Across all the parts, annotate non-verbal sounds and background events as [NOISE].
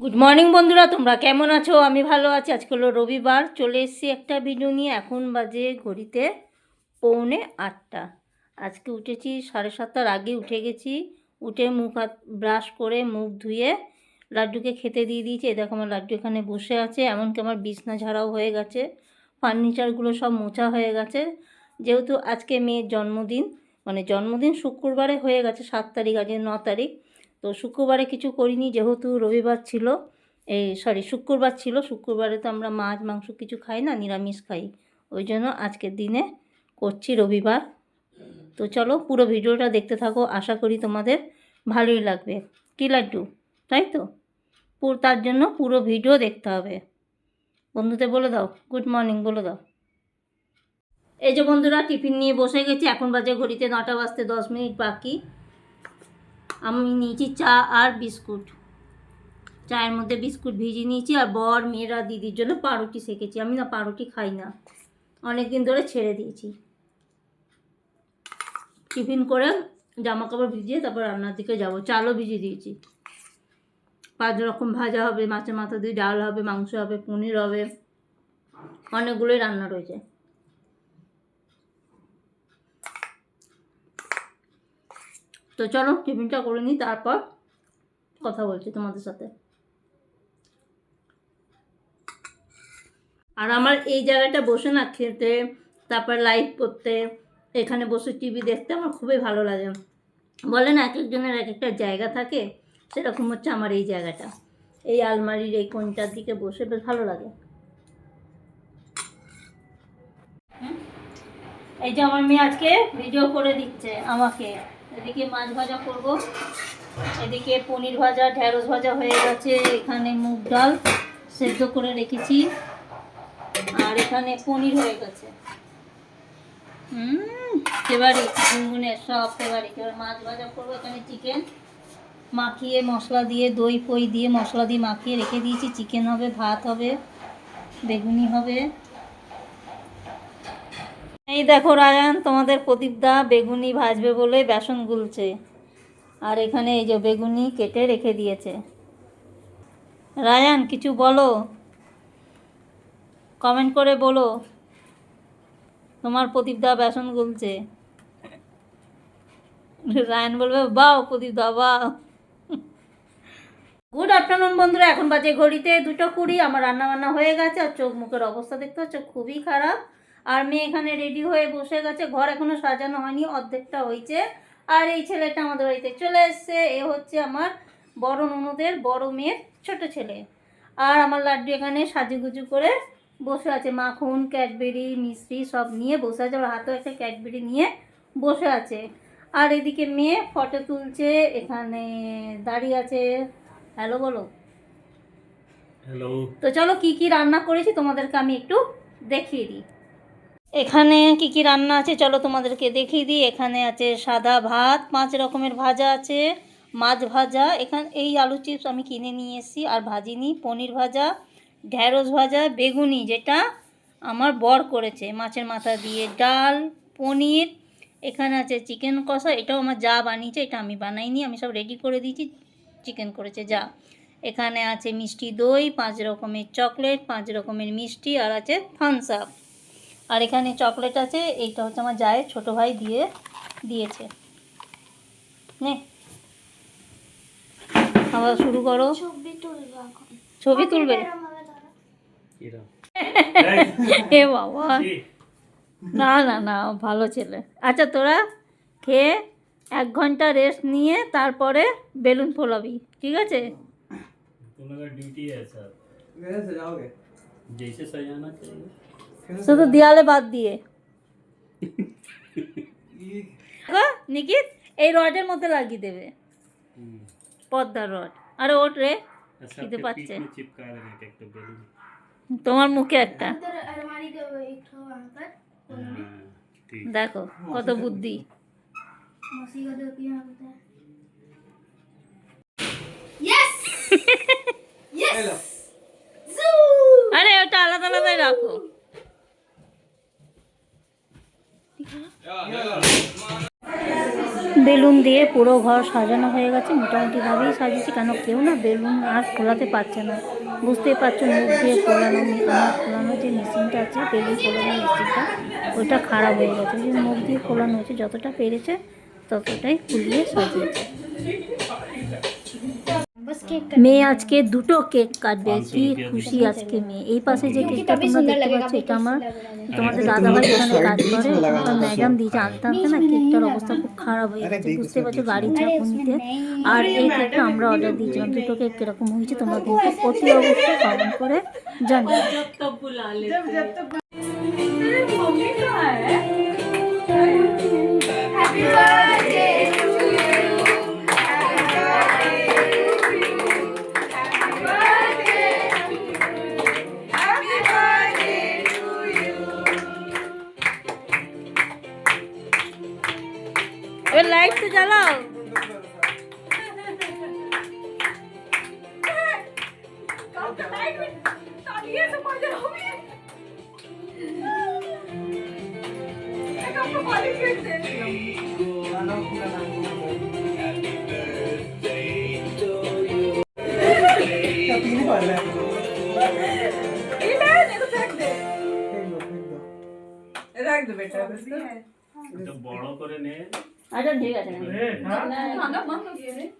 Good morning বন্ধুরা, তোমরা কেমন আছো? আমি ভালো আছি। আজকে হলো রবিবার, চলে এসেছি একটা ভিডিও নিয়ে। এখন বাজে ঘড়িতে পৌনে আটটা। আজকে উঠেছি সাড়ে সাতটার আগে উঠে গেছি। উঠে মুখ হাত ব্রাশ করে মুখ ধুয়ে লাড্ডুকে খেতে দিয়ে দিয়েছি। এই দেখো আমার লাড্ডু এখানে বসে আছে। এমনকি আমার বিছনা ঝাড়াও হয়ে গেছে। ফার্নিচারগুলো সব মোছা হয়ে গেছে। যেহেতু আজকে মেয়ের জন্মদিন মানে জন্মদিন শুক্রবারে হয়ে গেছে, সাত তারিখ, আজকে ন তারিখ। তো শুক্রবারে কিছু করিনি, যেহেতু রবিবার ছিল এই সরি শুক্রবার ছিল, শুক্রবারে তো আমরা মাছ, মাংস কিছু খাই না, নিরামিষ খাই। ওই জন্য আজকের দিনে করছি রবিবার। তো চলো পুরো ভিডিওটা দেখতে থাকো, আশা করি তোমাদের ভালোই লাগবে। কি লাড্ডু? তাই তো? তার জন্য পুরো ভিডিও দেখতে হবে। বন্ধুদের বলে দাও গুড মর্নিং বলে দাও। এই যে বন্ধুরা, টিফিন নিয়ে বসে গেছি, এখন বাজে ঘড়িতে নটা বাজতে দশ মিনিট বাকি। আমি নিয়েছি চা আর বিস্কুট। চায়ের মধ্যে বিস্কুট ভিজিয়ে নিয়েছি আর বর, মেয়েরা, দিদির জন্য পাউরুটি সেকেছি। আমি না পাউরুটি খাই না। অনেক দিন ধরে ছেড়ে দিয়েছি। টিফিন করে জামা কাপড় ভিজিয়ে তারপর রান্নার দিকে যাব। চালও ভিজিয়ে দিয়েছি। পাঁচ রকম ভাজা হবে, মাছের মাথা দিয়ে ডাল হবে, মাংস হবে, পনির হবে। অনেকগুলোই রান্না রয়েছে। তো চলো, টিফিনটা করে নিই, তারপর কথা বলছি তোমাদের সাথে। আর আমার এই জায়গাটা বসে না খেতে, তারপর লাইভ করতে, এখানে বসে টিভি দেখতে আমার খুবই ভালো লাগে। বলে না এক একজনের এক একটা জায়গা থাকে, সেরকম হচ্ছে আমার এই জায়গাটা। এই আলমারির এই কোনটার দিকে বসে বেশ ভালো লাগে। এই যে আমার মেয়ে আজকে ভিডিও করে দিচ্ছে আমাকে। এদিকে মাছ ভাজা করব। এদিকে পনির ভাজা ঢ্যাঁড়স ভাজা হয়ে গেছে। এখানে মুগ ডাল সেদ্ধ করে রেখেছি। আর এখানে পনির হয়ে গেছে। হুম সব এবার মাছ ভাজা করব এখানে চিকেন। মাখিয়ে মশলা দিয়ে, দই ফই দিয়ে মশলা দিয়ে মাখিয়ে রেখে দিয়েছি। চিকেন হবে, ভাত হবে, বেগুনি হবে। এই দেখো রায়ান, তোমাদের প্রদীপদা বেগুনি ভাজবে বলে বেসন গুলছে। আর এখানে এই যে বেগুনি কেটে রেখে দিয়েছে। রায়ান, কিছু বলো? কমেন্ট করে বলো। তোমার প্রদীপদা বেসন গুলছে। রায়ান বলবে বাও প্রদীপদা বাও গুড আফটারনুন বন্ধুরা, এখন বাজে ঘড়িতে দুটো কুড়ি। আমার রান্না বান্না হয়ে গেছে, আর চোখ মুখের অবস্থা দেখতে হচ্ছে খুবই খারাপ। আর মেয়ে এখানে রেডি হয়ে বসে গেছে। ঘর এখনও সাজানো হয়নি অর্ধেকটা হয়েছে আর এই ছেলেটা আমাদের বাড়িতে চলে এসছে। এ হচ্ছে আমার বড় ননদের বড় মেয়ের ছোট ছেলে। আর আমার লাড্ডু এখানে সাজুগুজু করে বসে আছে। মাখন ক্যাডবেরি মিষ্টি সব নিয়ে বসে আছে। ওর হাতেও একটা ক্যাডবেরি নিয়ে বসে আছে। আর এদিকে মেয়ে ফটো তুলছে। এখানে দাঁড়িয়ে আছে। হ্যালো বলো। হ্যালো। তো চলো কি কি রান্না করেছি তোমাদেরকে আমি একটু দেখিয়ে দিই। এখানে কি কি রান্না আছে? চলো তোমাদেরকে দেখিয়ে দিই। এখানে আছে সাদা ভাত, পাঁচ রকমের ভাজা আছে। মাছ ভাজা, এখানে, এই আলু চিপস আমি কিনে নিয়ে এসেছি। আর ভাজিনি, পনির ভাজা, ঢ্যাঁড়স ভাজা, বেগুনি, যেটা আমার বর করেছে। মাছের মাথা দিয়ে ডাল, পনির, এখানে আছে চিকেন কষা, এটাও আমার যা বানিয়েছে, এটা আমি বানাইনি, আমি সব রেডি করে দিয়েছি, চিকেন করেছে, যা। এখানে আছে মিষ্টি দই, পাঁচ রকমের চকলেট পাঁচ রকমের মিষ্টি, আর আছে থামস আপ আর এখানে চকলেট আছে এইটা হচ্ছে আমার যায় ছোটো ভাই দিয়ে দিয়েছে। নে। আবার শুরু করো। ছবি তুলবে [LAUGHS] এ বাবা। না না না ভালো ছেলে। আচ্ছা তোরা খেয়ে এক ঘণ্টা রেস্ট নিয়ে তারপরে বেলুন ফোলাবি ঠিক আছে? ডিউটি আছে শুধু দেয়ালে বাদ দিয়ে। [LAUGHS] নিকিত এই রডের মধ্যে লাগিয়ে দেবে। পদ্মার রড। আরে ওট রে পাচ্ছে। তোমার মুখে একটা। দেখো কত বুদ্ধি। আরে ওটা আলাদা আলাদাই রাখো। বেলুন দিয়ে পুরো ঘর সাজানো হয়ে গেছে। মোটামুটিভাবেই সাজিয়েছি, কেন কেউ না বেলুন আর খোলাতে পারছে না। বুঝতেই পারছ, মুখ দিয়ে খোলানো আমার খোলানো যে মেশিনটা আছে, বেলুন খোলানো মেশিনটা ওইটা খারাপ হয়ে গেছে। যে মুখ দিয়ে খোলানো হয়েছে যতটা পেরেছে ততটাই খুলিয়ে সাজিয়েছে। মেয়ে আজকে দুটো কেক কাটবে কি খুশি আজকে মেয়ে এই পাশে যে কেকটা তোমরা দেখতে পাচ্ছ এটা আমার তোমাদের দাদা ভাই ওখানে কাজ করে ম্যাডাম দিয়েছে আনতে আনতে না কেকটার অবস্থা খুব খারাপ হয়ে গেছে বুঝতে পারছ গাড়ি চাপ আর এই কেকটা আমরা অর্ডার দিয়েছিলাম দুটো কেক কীরকম হয়েছে তোমরা কিন্তু প্রতি অবস্থা কমেন্ট করে জানি Happy birthday! রাখ দে বেটা বুঝলি বড় করে নে আচ্ছা ঠিক আছে না না না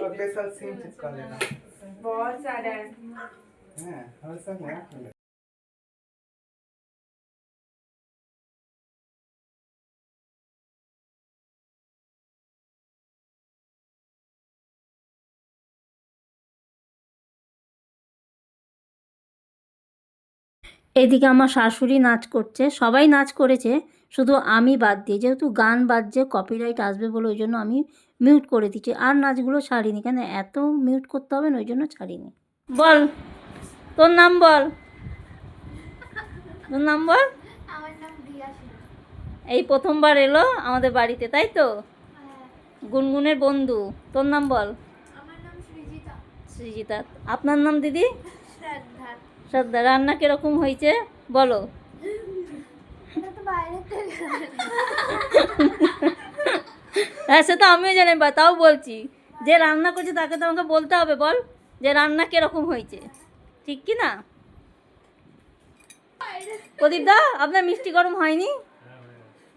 अगले साल सेम चिपका लेना बहुत सारा है है हर साल नया कलर এদিকে আমার শাশুড়ি নাচ করছে সবাই নাচ করেছে শুধু আমি বাদ দিয়ে যেহেতু গান বাজছে কপিরাইট আসবে বলে ওই জন্য আমি মিউট করে দিচ্ছি। আর নাচগুলো ছাড়িনি কেন? এত মিউট করতে হবে না ওই জন্য ছাড়িনি। বল তোর নাম বল। তোর নাম বল। এই প্রথমবার এলো আমাদের বাড়িতে তাই তো? হ্যাঁ, গুনগুনের বন্ধু তোর নাম বল। সৃজিতা। আপনার নাম দিদি? শ্রদ্ধা শ্রদ্ধা রান্না কীরকম হয়েছে? বলো। হ্যাঁ সে তো আমিও জানি, বা তাও বলছি। যে রান্না করছে, তাকে তো আমাকে বলতে হবে, বল যে রান্না কীরকম হয়েছে। ঠিক কি না? প্রদীপ দা, আপনার মিষ্টি গরম হয়নি?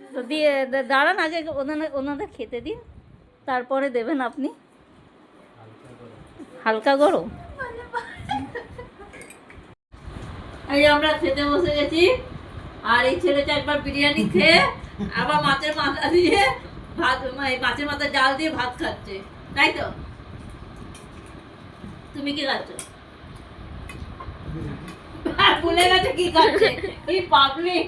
তো দিয়ে দাঁড়ান, আগে ওনাদের ওনাদের খেতে দিন। তারপরে দেবেন আপনি। হালকা গরম। আমরা খেতে বসে গেছি। আর এই ছেলেটা একবার বিরিয়ানি খেয়ে আবার মাছের মাথা দিয়ে ভাত মাছের মাথা জাল দিয়ে ভাত খাচ্ছে। তাই তো? তুমি কি খাচ্ছ? [LAUGHS] ভুলে গেছে কি খাচ্ছে? এই পাবলিক